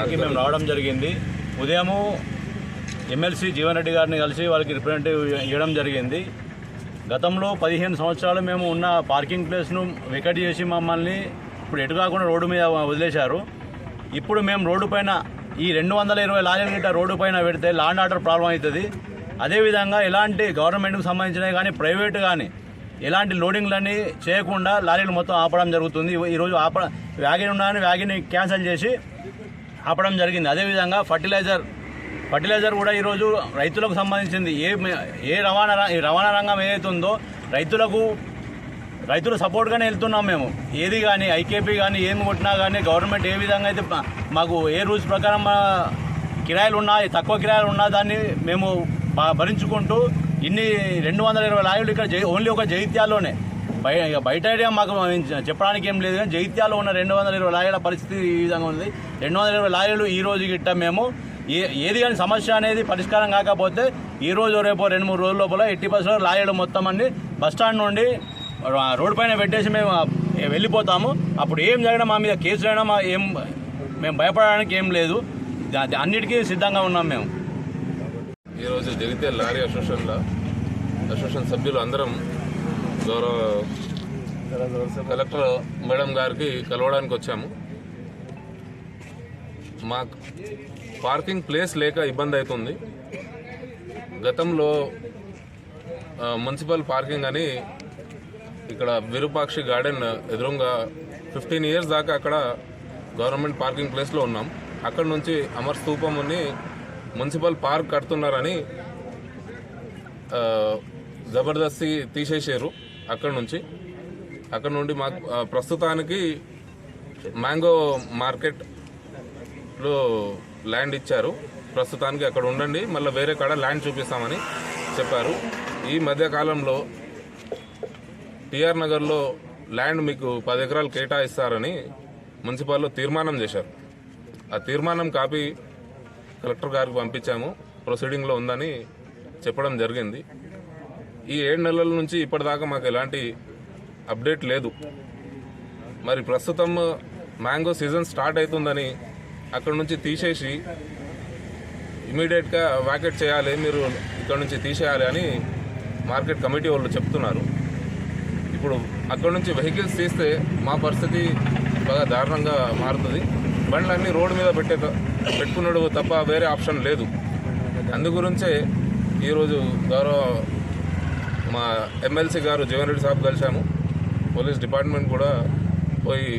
దానికి మేము రావడం జరిగింది. ఉదయము ఎమ్మెల్సీ జీవన్ రెడ్డి గారిని కలిసి వాళ్ళకి రిప్రజెంటేటివ్ ఇవ్వడం జరిగింది. గతంలో పదిహేను సంవత్సరాలు మేము ఉన్న పార్కింగ్ ప్లేస్ను వెకట్ చేసి మమ్మల్ని ఇప్పుడు ఎటు కాకుండా రోడ్డు మీద వదిలేశారు. ఇప్పుడు మేము రోడ్డు పైన ఈ రెండు వందల ఇరవై లారీలు గిట్ట రోడ్డు పైన పెడితే లాండ్ ఆర్డర్ ప్రాబ్లం అవుతుంది. అదేవిధంగా ఎలాంటి గవర్నమెంట్కి సంబంధించినవి కానీ ప్రైవేట్ కానీ ఎలాంటి లోడింగ్లన్నీ చేయకుండా లారీలు మొత్తం ఆపడం జరుగుతుంది. ఈరోజు ఆప వ్యాగిన్ ఉన్నాయని వ్యాగిని క్యాన్సిల్ చేసి ఆపడం జరిగింది. అదేవిధంగా ఫర్టిలైజర్ ఫర్టిలైజర్ కూడా ఈరోజు రైతులకు సంబంధించింది. ఏ ఏ రవాణా ఈ రవాణా రంగం ఏదైతే ఉందో రైతులకు రైతులు సపోర్ట్గానే వెళ్తున్నాం మేము. ఏది కానీ ఐకేపీ కానీ ఏమి కొట్టినా కానీ గవర్నమెంట్ ఏ విధంగా అయితే మాకు ఏ రూల్స్ ప్రకారం కిరాయిలు ఉన్నా తక్కువ కిరాయిలు ఉన్నా దాన్ని మేము భరించుకుంటూ ఇన్ని రెండు వందల ఇరవై లారీలు ఇక్కడ జై ఓన్లీ ఒక జైత్యాల్లోనే బయట ఇక బయట ఐడియా మాకు చెప్పడానికి ఏం లేదు. కానీ జైత్యాల్లో ఉన్న రెండు వందల ఇరవై లారీల పరిస్థితి ఈ విధంగా ఉంది. రెండు వందల ఇరవై లారీలు ఈ రోజు గిట్ట మేము ఏ ఏది కానీ సమస్య అనేది పరిష్కారం కాకపోతే ఈ రోజు రేపు రెండు మూడు రోజుల లోపల ఎట్టి బస్సులో లారీలు మొత్తం అన్ని బస్ స్టాండ్ నుండి రోడ్డు పైన పెట్టేసి మేము వెళ్ళిపోతాము. అప్పుడు ఏం జరిగినా మా మీద కేసులు అయినా మా ఏం మేము భయపడడానికి ఏం లేదు. దా- అన్నిటికీ సిద్ధంగా ఉన్నాం మేము. ఈరోజు జగిత్యాల లారీ అసోసియేషన్లో అసోసియేషన్ సభ్యులు అందరం గౌరవ కలెక్టర్ మేడం గారికి కలవడానికి వచ్చాము. మా పార్కింగ్ ప్లేస్ లేక ఇబ్బంది అవుతుంది. గతంలో మున్సిపల్ పార్కింగ్ అని ఇక్కడ విరూపాక్షి గార్డెన్ ఎదురుగా ఫిఫ్టీన్ ఇయర్స్ దాకా అక్కడ గవర్నమెంట్ పార్కింగ్ ప్లేస్లో ఉన్నాం. అక్కడ నుంచి అమర్ స్థూపం ఉన్ని మున్సిపల్ పార్క్ కడుతున్నారని జబర్దస్తి తీసేసారు అక్కడ నుంచి అక్కడ నుండి మాకు ప్రస్తుతానికి మ్యాంగో మార్కెట్లో ల్యాండ్ ఇచ్చారు. ప్రస్తుతానికి అక్కడ ఉండండి మళ్ళీ వేరే కాడ ల్యాండ్ చూపిస్తామని చెప్పారు. ఈ మధ్యకాలంలో టిఆర్ నగర్లో ల్యాండ్ మీకు పది ఎకరాలు కేటాయిస్తారని మున్సిపాల్లో తీర్మానం చేశారు. ఆ తీర్మానం కాపీ కలెక్టర్ గారికి పంపించాము ప్రొసీడింగ్లో ఉందని చెప్పడం జరిగింది. ఈ ఏడు నెలల నుంచి ఇప్పటిదాకా మాకు ఎలాంటి అప్డేట్ లేదు. మరి ప్రస్తుతం మ్యాంగో సీజన్ స్టార్ట్ అవుతుందని అక్కడ నుంచి తీసేసి ఇమీడియట్గా వ్యాకెట్ చేయాలి మీరు ఇక్కడ నుంచి తీసేయాలి అని మార్కెట్ కమిటీ వాళ్ళు చెప్తున్నారు. ఇప్పుడు అక్కడ నుంచి వెహికల్స్ తీస్తే మా పరిస్థితి బాగా దారుణంగా మారుతుంది. బండ్లన్నీ రోడ్డు మీద పెట్టే పెట్టుకున్నాడు తప్ప వేరే ఆప్షన్ లేదు. అందు గురించే ఈరోజు గౌరవ మా ఎమ్మెల్సీ గారు జీవన్ రెడ్డి సాబ్ కలిశాము. పోలీస్ డిపార్ట్మెంట్ కూడా పోయి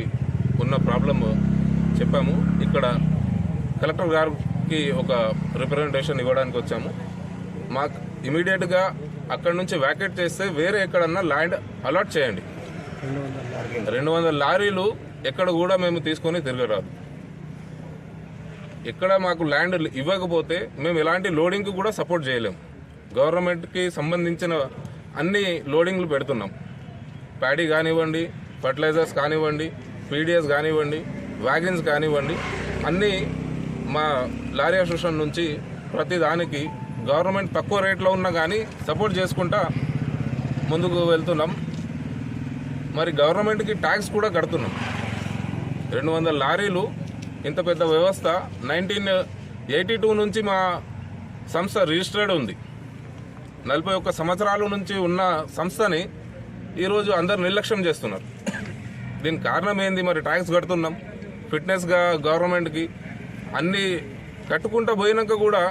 ఉన్న ప్రాబ్లం చెప్పాము. ఇక్కడ కలెక్టర్ గారికి ఒక రిప్రజెంటేషన్ ఇవ్వడానికి వచ్చాము. మాకు ఇమీడియట్గా అక్కడ నుంచి వ్యాకెట్ చేస్తే వేరే ఎక్కడన్నా ల్యాండ్ అలాట్ చేయండి. రెండు వందల లారీలు ఎక్కడ కూడా మేము తీసుకొని తిరగరాదు. ఎక్కడ మాకు ల్యాండ్ ఇవ్వకపోతే మేము ఎలాంటి లోడింగ్ కూడా సపోర్ట్ చేయలేము. గవర్నమెంట్కి సంబంధించిన అన్ని లోడింగ్లు పెడుతున్నాం. ప్యాడీ కానివ్వండి ఫర్టిలైజర్స్ కానివ్వండి పీడిఎస్ కానివ్వండి వ్యాగన్స్ కానివ్వండి అన్నీ మా లారీ అసోసియేషన్ నుంచి ప్రతి దానికి గవర్నమెంట్ తక్కువ రేట్లో ఉన్నా కానీ సపోర్ట్ చేసుకుంటా ముందుకు వెళ్తున్నాం. మరి గవర్నమెంట్కి ట్యాక్స్ కూడా కడుతున్నాం. రెండు వందల లారీలు ఇంత పెద్ద వ్యవస్థ నైన్టీన్ ఎయిటీ టూ నుంచి మా సంస్థ రిజిస్టర్డ్ ఉంది. నలభై ఒక్క సంవత్సరాల నుంచి ఉన్న సంస్థని ఈరోజు అందరు నిర్లక్ష్యం చేస్తున్నారు. దీనికి కారణం ఏంది? మరి ట్యాక్స్ కడుతున్నాం. ఫిట్నెస్గా గవర్నమెంట్కి అన్నీ కట్టుకుంటూ పోయినాక కూడా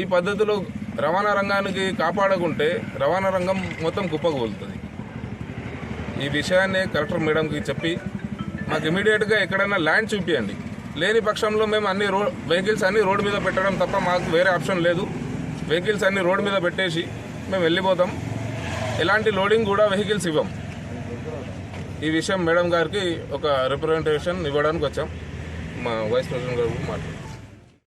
ఈ పద్ధతిలో రవాణా రంగానికి కాపాడకుంటే రవాణా రంగం మొత్తం కుప్పకూలుతుంది. ఈ విషయాన్ని కలెక్టర్ మేడంకి చెప్పి మాకు ఇమీడియట్గా ఎక్కడైనా ల్యాండ్ చూపించండి లేని పక్షంలో మేము అన్ని రో వెహికల్స్ అన్ని రోడ్డు మీద పెట్టడం తప్ప మాకు వేరే ఆప్షన్ లేదు. వెహికల్స్ అన్ని రోడ్డు మీద పెట్టేసి మేము వెళ్ళిపోతాం. ఎలాంటి లోడింగ్ కూడా వెహికల్స్ ఇవ్వం. ఈ విషయం మేడం గారికి ఒక రిప్రజెంటేషన్ ఇవ్వడానికి వచ్చాం. మా వైస్ ప్రెసిడెంట్ గారు మాట్లాడు